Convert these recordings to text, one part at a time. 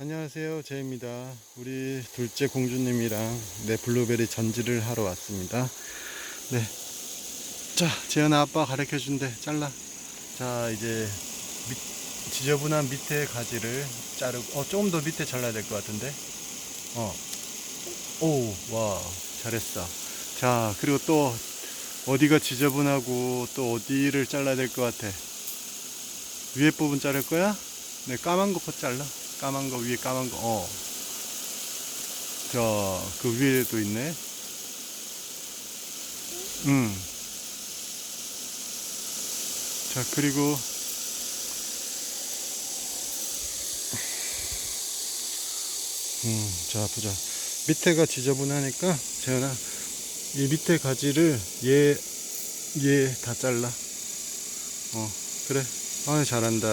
안녕하세요. 제입니다. 우리 둘째 공주님이랑 내 블루베리 전지를 하러 왔습니다. 네. 자, 재현아 아빠 가르쳐 준대. 잘라. 자, 이제 밑, 지저분한 밑에 가지를 자르고, 어, 조금 더 밑에 잘라야 될 것 같은데. 어. 오, 와, 잘했어. 자, 그리고 또 어디가 지저분하고 또 어디를 잘라야 될 것 같아. 위에 부분 자를 거야? 네, 까만 거부터 잘라. 까만 거 위에 까만 거. 어. 자, 그 위에도 있네. 음. 자, 그리고 음, 자, 보자. 밑에가 지저분하니까 재현아 이 밑에 가지를 얘 얘 다 잘라. 어, 그래. 아, 잘한다.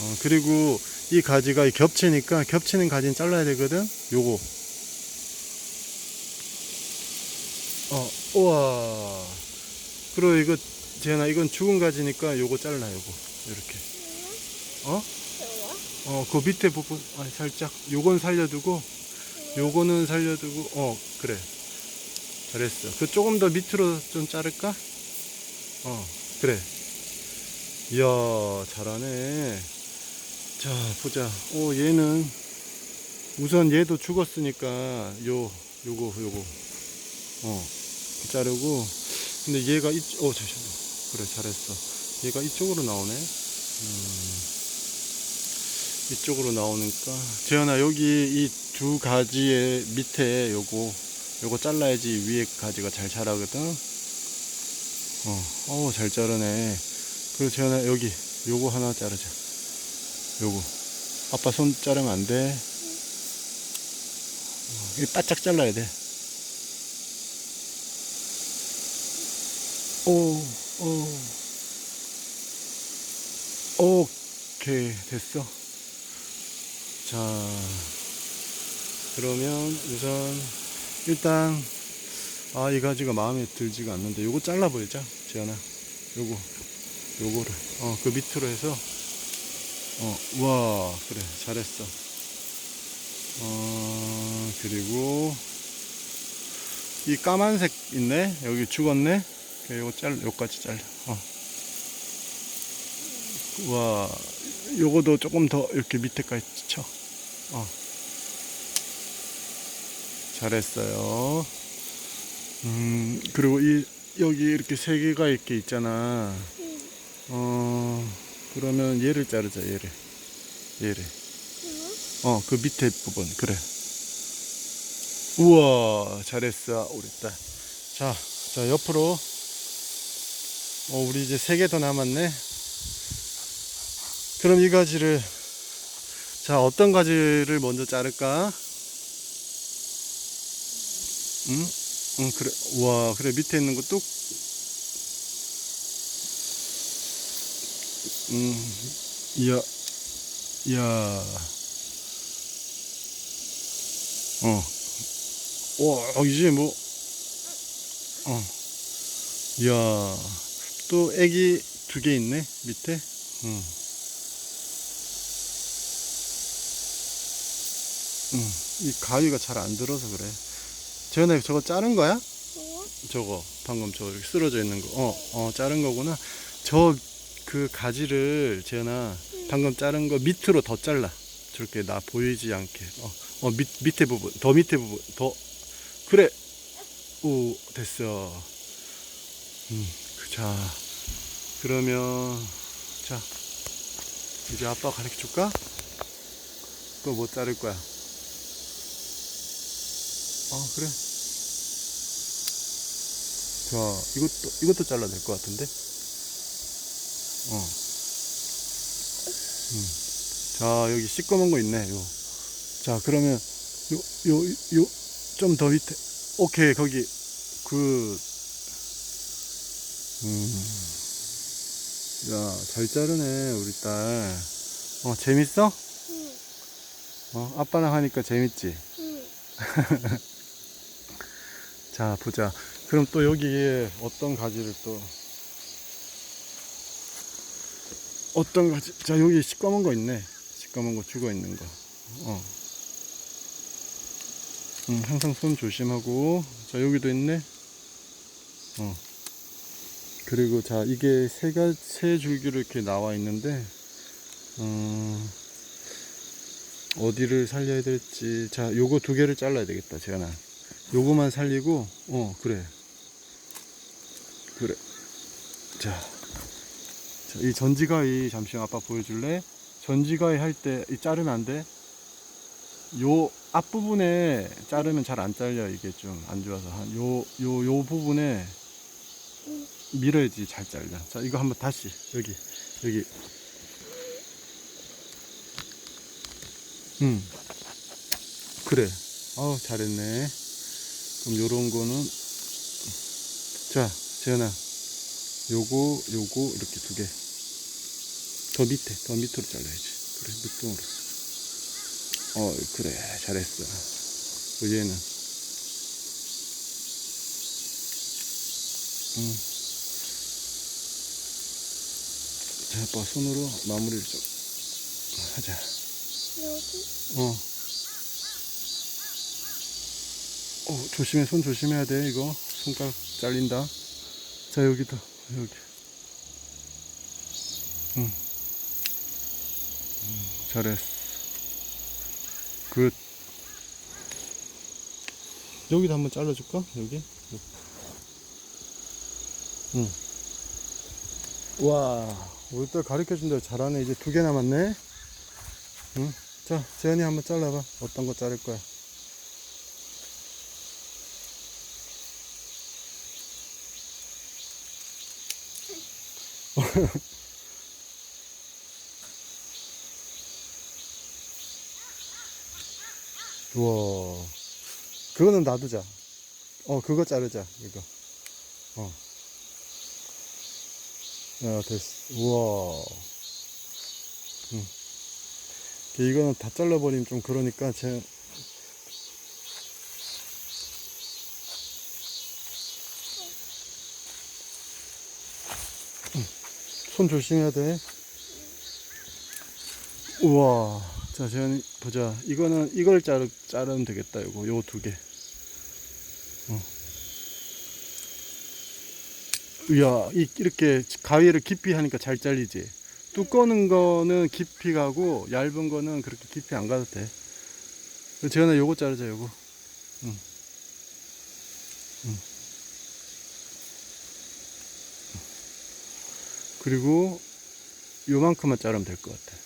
어, 그리고 이 가지가 겹치니까 겹치는 가지는 잘라야 되거든. 요거. 어, 우와. 그리고 이거 재현아 이건 죽은 가지니까 요거 잘라 요거. 이렇게. 어? 어, 그 밑에 부분 아, 살짝 요건 살려두고 요거는 살려두고 어, 그래. 잘했어. 그 조금 더 밑으로 좀 자를까? 어, 그래. 이야, 잘하네. 자, 보자. 오, 얘는 우선 얘도 죽었으니까 요, 요거, 요거. 어, 자르고. 근데 얘가 이, 어, 잠시만. 그래, 잘했어. 얘가 이쪽으로 나오네. 음, 이쪽으로 나오니까. 재현아, 여기 이 두 가지의 밑에 요거, 요거 잘라야지 위에 가지가 잘 자라거든. 어, 어, 잘 자르네. 그리고 재현아, 여기, 요거 하나 자르자. 요거. 아빠 손 자르면 안 돼. 어, 이 바짝 잘라야 돼. 오, 오. 오케이, 됐어. 자, 그러면 우선, 일단, 아, 이 가지가 마음에 들지가 않는데, 요거 잘라버리자, 지연아. 요거, 요거를. 어, 그 밑으로 해서, 어, 와, 그래, 잘했어. 어, 그리고, 이 까만색 있네? 여기 죽었네? 요거 잘, 요까지 잘라. 어. 와, 요거도 조금 더 이렇게 밑에까지 쳐. 어. 잘했어요. 음, 그리고 이, 여기 이렇게 세 개가 이렇게 있잖아. 어, 그러면 얘를 자르자, 얘를. 얘를. 어, 그 밑에 부분, 그래. 우와, 잘했어, 우리 딸. 자, 자, 옆으로. 어, 우리 이제 세 개 더 남았네. 그럼 이 가지를, 자, 어떤 가지를 먼저 자를까? 응? 응, 그래. 우와, 그래. 밑에 있는 거 뚝. 음, 이야, 이야. 어. 와, 이제 뭐, 어. 이야. 또 애기 두 개 있네, 밑에. 응. 응. 이 가위가 잘 안 들어서 그래. 재현아, 저거 자른 거야? 저거, 방금 저 이렇게 쓰러져 있는 거. 어, 어, 자른 거구나. 저 그 가지를, 재현아, 방금 자른 거 밑으로 더 잘라. 저렇게 나 보이지 않게. 어, 어, 밑, 밑에 부분, 더 밑에 부분, 더. 그래. 오, 됐어. 음, 그, 자. 그러면, 자. 이제 아빠 가르쳐 줄까? 또뭐 자를 거야? 어, 그래. 자, 이것도, 이것도 잘라야 될것 같은데? 어. 음. 자, 여기 시꺼먼 거 있네, 요. 자, 그러면, 요, 요, 요, 좀 더 밑에. 오케이, 거기, 그, 음. 야, 잘 자르네, 우리 딸. 어, 재밌어? 어, 아빠랑 하니까 재밌지? 자, 보자. 그럼 또 여기에 어떤 가지를 또. 어떤 가지? 자, 여기 시꺼먼 거 있네. 시꺼먼 거 죽어 있는 거. 어. 음, 항상 손 조심하고. 자, 여기도 있네. 어. 그리고 자, 이게 세 가, 세 줄기로 이렇게 나와 있는데, 어, 어디를 살려야 될지. 자, 요거 두 개를 잘라야 되겠다, 제가. 요거만 살리고, 어, 그래. 그래. 자. 자, 이 전지가위 잠시만 아빠 보여줄래? 전지가위 할 때 이 자르면 안 돼. 요 앞부분에 자르면 잘 안 잘려 이게 좀 안 좋아서 한 요 요 요 부분에 밀어야지 잘 잘려. 자 이거 한번 다시 여기 여기. 음 그래. 아우 잘했네. 그럼 요런 거는 자 재현아 요거 요거 이렇게 두 개. 더 밑에 더 밑으로 잘라야지. 그래 밑둥으로. 어 그래 잘했어. 그 얘는 음. 자 아빠 손으로 마무리를 좀 하자. 여기 어. 어, 조심해, 손 조심해야 돼, 이거. 손가락 잘린다. 자, 여기도, 여기. 응. 음, 잘했어. 굿. 여기도 한번 잘라줄까? 여기? 응. 와, 우리 딸 가르쳐준 대로 잘하네. 이제 두 개 남았네. 응? 자, 재현이 한번 잘라봐. 어떤 거 자를 거야? 우와. 그거는 놔두자. 어, 그거 자르자. 이거. 어. 야, 됐어. 우와. 응. 이거는 다 잘라버리면 좀 그러니까 제 손 조심해야 돼. 우와. 자, 재현이 보자. 이거는 이걸 자르 자르면 되겠다. 이거 요 두 개. 어. 이야, 이, 이렇게 가위를 깊이 하니까 잘 잘리지. 두꺼운 거는 깊이 가고 얇은 거는 그렇게 깊이 안 가도 돼. 재현아 요거 자르자 요거. 응. 응. 그리고 요만큼만 자르면 될 것 같아.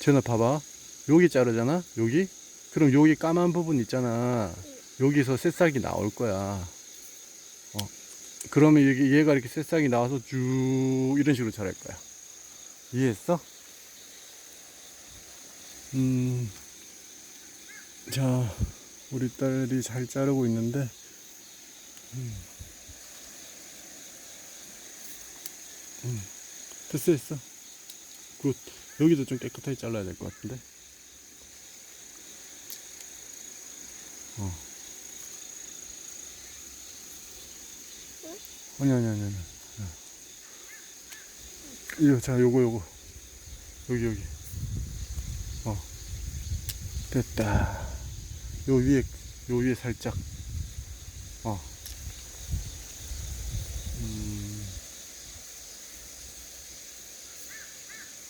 재현아 봐봐. 여기 자르잖아. 여기. 그럼 여기 까만 부분 있잖아. 여기서 새싹이 나올 거야. 어. 그러면 여기 얘가 이렇게 새싹이 나와서 쭉 이런 식으로 자랄 거야. 이해했어? 음, 자, 우리 딸이 잘 자르고 있는데, 음, 음, 됐어, 됐어. 굿. 여기도 좀 깨끗하게 잘라야 될 것 같은데. 어. 아니, 아니, 아니, 아니. 이거, 자, 요거, 요거. 여기, 여기. 어. 됐다. 요 위에, 요 위에 살짝.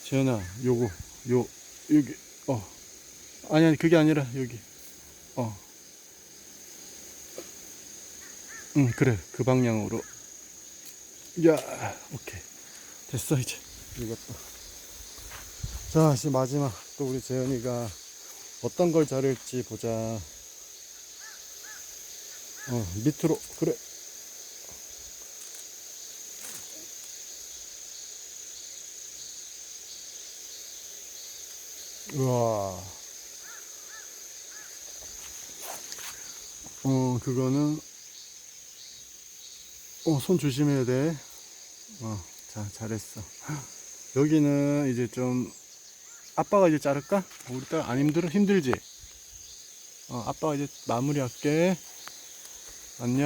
재현아, 요거, 요, 여기, 어. 아니, 아니, 그게 아니라, 여기. 어. 응, 그래. 그 방향으로. 야, 오케이. 됐어, 이제. 이것도. 자, 이제 마지막. 또 우리 재현이가 어떤 걸 자를지 보자. 어, 밑으로. 그래. 우와. 어, 그거는, 어, 손 조심해야 돼. 어, 자, 잘했어. 여기는 이제 좀, 아빠가 이제 자를까? 우리 딸 안 힘들어? 힘들지? 어, 아빠가 이제 마무리할게. 안녕.